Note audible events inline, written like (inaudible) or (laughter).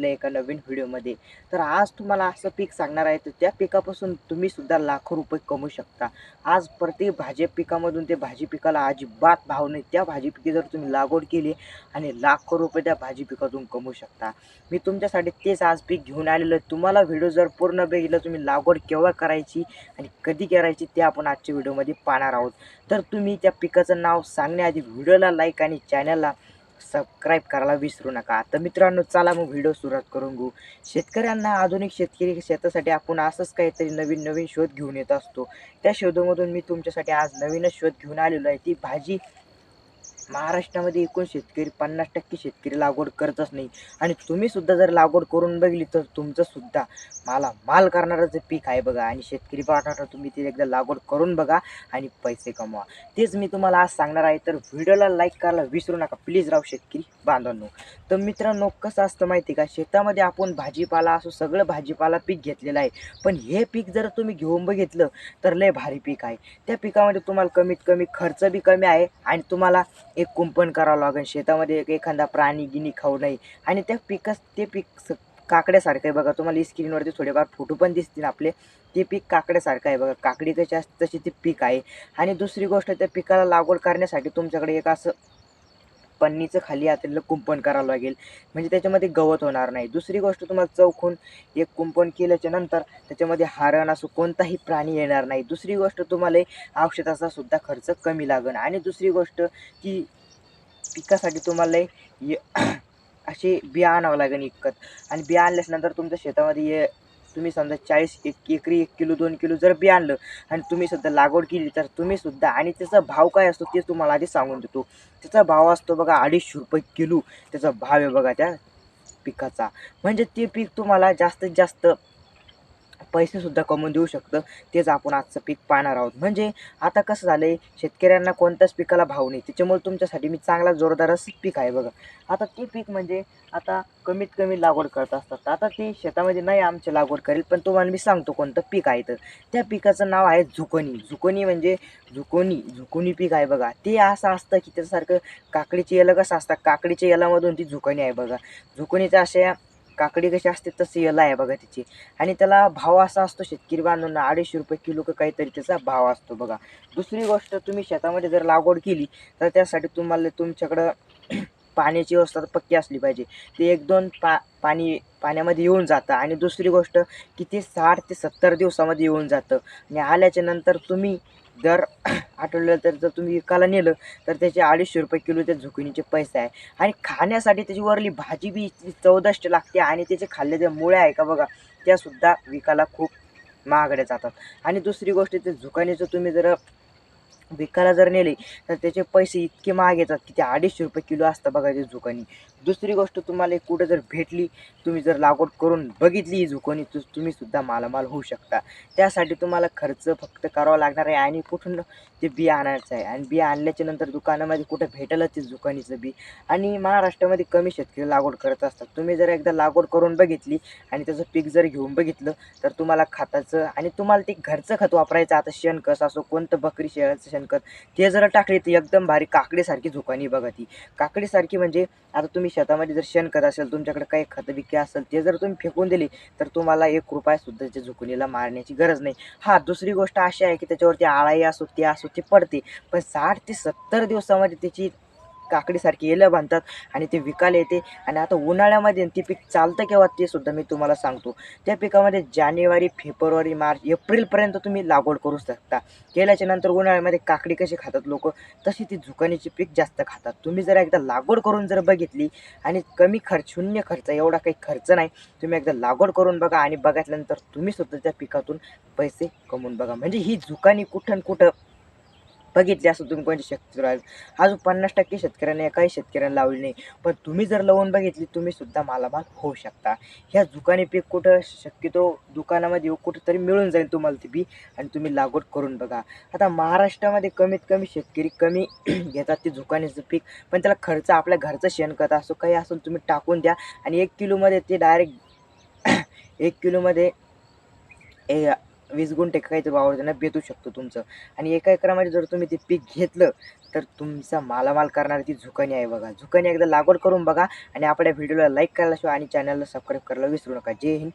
आपल्या एका नवीन व्हिडिओमध्ये. तर आज तुम्हाला असं पीक सांगणार आहे तर त्या पिकापासून तुम्ही सुद्धा लाखो रुपये कमवू शकता. आज प्रत्येक भाजी पिकामधून ते भाजी पिकाला अजिबात भाव नाही. त्या भाजी पिके जर तुम्ही लागवड केली आणि लाखो रुपये त्या भाजी पिकातून कमवू शकता. मी तुमच्यासाठी तेच आज पीक घेऊन आलेलो आहे. तुम्हाला व्हिडिओ जर पूर्ण बघितलं तुम्ही लागवड केव्हा करायची आणि कधी करायची ते आपण आजच्या व्हिडिओमध्ये पाहणार आहोत. तर तुम्ही त्या पिकाचं नाव सांगण्याआधी व्हिडिओला लाईक आणि चॅनलला सबस्क्राईब करायला विसरू नका. तर मित्रांनो चला मग व्हिडिओ सुरुवात करून घेऊ. शेतकऱ्यांना आधुनिक शेतकरी शेतासाठी आपण असंच काहीतरी नवीन नवीन शोध घेऊन येत असतो. त्या शोधामधून मी तुमच्यासाठी आज नवीनच शोध घेऊन आलेलो आहे. ती भाजी महाराष्ट्रामध्ये एकूण शेतकरी पन्नास टक्के शेतकरी लागवड करतच नाही. आणि तुम्ही सुद्धा जर लागवड करून बघितली तर तुमचं सुद्धा मला माल करणारं जे पीक आहे बघा आणि शेतकरी पाठवणार तुम्ही ते एकदा लागवड करून बघा आणि पैसे कमवा. तेच मी तुम्हाला आज सांगणार आहे तर व्हिडिओला लाईक करायला विसरू नका. प्लीज राव शेतकरी बांधवांनो. तर मित्रांनो कसं असतं माहिती का? शेतामध्ये आपण भाजीपाला असो सगळं भाजीपाला पीक घेतलेलं आहे. पण हे पीक जर तुम्ही घेऊन बघितलं तर लय भारी पीक आहे. त्या पिकामध्ये तुम्हाला कमीत कमी खर्च बी कमी आहे आणि तुम्हाला एक कुंपण करावं लागेल शेतामध्ये एक एखादा प्राणी गिनी खाऊ नये. आणि त्या पिकास ते पीक स काकड्यासारखं आहे बघा. तुम्हाला स्क्रीनवरती थोडेफार फोटो पण दिसतील आपले. ते पीक काकड्यासारखं आहे बघा. काकडी कशी असते तशी ते पीक आहे. आणि दुसरी गोष्ट त्या पिकाला लागवड करण्यासाठी तुमच्याकडे एक असं पन्नीचं खाली आतलं कुंपण करावं लागेल. म्हणजे त्याच्यामध्ये गवत होणार नाही. दुसरी गोष्ट तुम्हाला चौकून एक कुंपण केल्याच्यानंतर त्याच्यामध्ये हारण असो कोणताही प्राणी येणार नाही. दुसरी गोष्ट तुम्हाला औषधाचा सुद्धा खर्च कमी लागण आणि दुसरी गोष्ट की पिकासाठी तुम्हाला असे बिया आणावं लागेल इकत आणि बिया आणल्याच्यानंतर तुमच्या शेतामध्ये ये तुम्ही समजा चाळीस एक एकरी एक किलो दोन किलो जर बी आणलं आणि तुम्ही सुद्धा लागवड केली तर तुम्ही सुद्धा आणि त्याचा भाव काय असतो ते तुम्हाला आधी सांगून देतो. त्याचा भाव असतो बघा अडीचशे रुपये किलो. त्याचा भाव आहे बघा त्या पिकाचा. म्हणजे ते पीक तुम्हाला जास्तीत जास्त पैसेसुद्धा कमवून देऊ शकतं. तेच आपण आजचं पीक पाहणार आहोत. म्हणजे आता कसं झालं आहे शेतकऱ्यांना कोणत्याच पिकाला भाव नाही. त्याच्यामुळे तुमच्यासाठी मी चांगला जोरदार असं पीक आहे बघा. आता ते पीक म्हणजे आता कमीत कमी लागवड करत असतात. आता ते शेतामध्ये नाही आमची लागवड करेल पण तुम्हाला मी सांगतो कोणतं पीक आहे तर त्या पिकाचं नाव आहे झुकोनी झुकोनी म्हणजे झुकोनी झुकोनी पीक आहे बघा. ते असं असतं की त्याच्यासारखं काकडीचे याला कसं असतं? काकडीच्या यालामधून ती झुकोनी आहे बघा. झुकोनीच्या अशा काकडी कशी असते तसं याला आहे बघा तिची. आणि त्याला भाव असा असतो शेतकरी बांधवांना अडीचशे रुपये किलो का काहीतरी त्याचा भाव असतो बघा. दुसरी गोष्ट तुम्ही शेतामध्ये जर लागवड केली तर त्यासाठी तुम्हाला तुमच्याकडं (clears throat) पाण्याची व्यवस्था पक्की असली पाहिजे. ते एक दोन पा पाणी पाण्यामध्ये येऊन जातं. आणि दुसरी गोष्ट की ते साठ ते सत्तर दिवसामध्ये येऊन जातं. आणि आल्याच्यानंतर तुम्ही दर (clears throat) आठवड्याला तर जर तुम्ही विकायला नेलं तर त्याचे अडीचशे रुपये किलो त्या झुकिनीचे पैसे आहे. आणि खाण्यासाठी त्याची वरली भाजी बी इतकी चौदष्ट लागते आणि त्याचे खाल्ले ज्या मुळ्या आहे का बघा त्यासुद्धा विकायला खूप महागड्या जातात. आणि दुसरी गोष्ट ते झुकानीचं तुम्ही जर विकायला जर नेले तर त्याचे पैसे इतके महाग येतात की ते अडीचशे रुपये किलो असतं बघा ते झुकानी दुसरी गोष्ट तुम्हाला कुठं जर भेटली तुम्ही जर लागवड करून बघितली ही झुकोनी तर तुम्ही सुद्धा मालामाल होऊ शकता. त्यासाठी तुम्हाला खर्च फक्त करावा लागणार आहे आणि कुठून ते बिया आणायचं आहे. आणि बिया आणल्याच्या नंतर दुकानामध्ये कुठं भेटेलच ते झुकानीचं बी. आणि महाराष्ट्रामध्ये कमी शेतकरी लागवड करत असतात. तुम्ही जर एकदा लागवड करून बघितली आणि त्याचं पीक जर घेऊन बघितलं तर तुम्हाला खताचं आणि तुम्हाला ते घरचं खत वापरायचं. आता शेणखत असो कोणतं बकरी शेळाचं शेणखत ते जरा टाकले तर एकदम भारी काकडीसारखी झोकानी बघा ती. काकडीसारखी म्हणजे आता तुम्ही शेतामध्ये जर शेणखत असेल तुमच्याकडे काही खतं बिके असेल ते जर तुम्ही फेकून दिली तर तुम्हाला एक रुपया सुद्धा त्या झुकणीला मारण्याची गरज नाही. हा दुसरी गोष्ट अशी आहे की त्याच्यावरती आळाई असो ते असो ते पडते. पण साठ ते सत्तर दिवसामध्ये त्याची काकडीसारखी येलं बांधतात आणि ते विकायला येते. आणि आता उन्हाळ्यामध्ये ते पीक चालतं केव्हा ते सुद्धा मी तुम्हाला सांगतो. त्या पिकामध्ये जानेवारी फेब्रुवारी मार्च एप्रिलपर्यंत तुम्ही लागवड करू शकता. केल्याच्यानंतर उन्हाळ्यामध्ये काकडी कशी खातात लोक? तशी ती झुकानीची पीक जास्त खातात. तुम्ही जर एकदा लागवड करून जर बघितली आणि कमी खर्च शून्य खर्च एवढा काही खर्च नाही तुम्ही एकदा लागवड करून बघा आणि बघितल्यानंतर तुम्ही सुद्धा त्या पिकातून पैसे कमवून बघा. म्हणजे ही झुकानी कुठं कुठं बघितली असं तुम्ही कोणते शेतकरी अजून पन्नास टक्के शेतकऱ्यांनी एकाही शेतकऱ्यांना लावली नाही. पण तुम्ही जर लावून बघितली तुम्ही सुद्धा मालामाल होऊ शकता. ह्या दुकाने पीक कुठं शक्यतो दुकानामध्ये कुठंतरी मिळून जाईल तुम्हाला ते बी आणि तुम्ही लागवड करून बघा. आता महाराष्ट्रामध्ये कमीत कमी शेतकरी कमी (clears throat) घेतात ते झुकानीचं पीक. पण त्याला खर्च आपल्या घरचं शेणखत असो काही असो तुम्ही टाकून द्या. आणि एक किलोमध्ये ते डायरेक्ट (clears throat) एक किलोमध्ये ए वीस गुंठे काही तर वावर त्यांना बेतू शकतो तुमचं. आणि एका एकरामध्ये जर तुम्ही ते पीक घेतलं तर तुमचा मालामाल करणारी ती झुकणी आहे बघा. झुकणी एकदा लागवड करून बघा आणि आपल्या व्हिडिओला लाईक करायला शिवाय आणि चॅनलला सबस्क्राईब करायला विसरू नका. जय हिंद.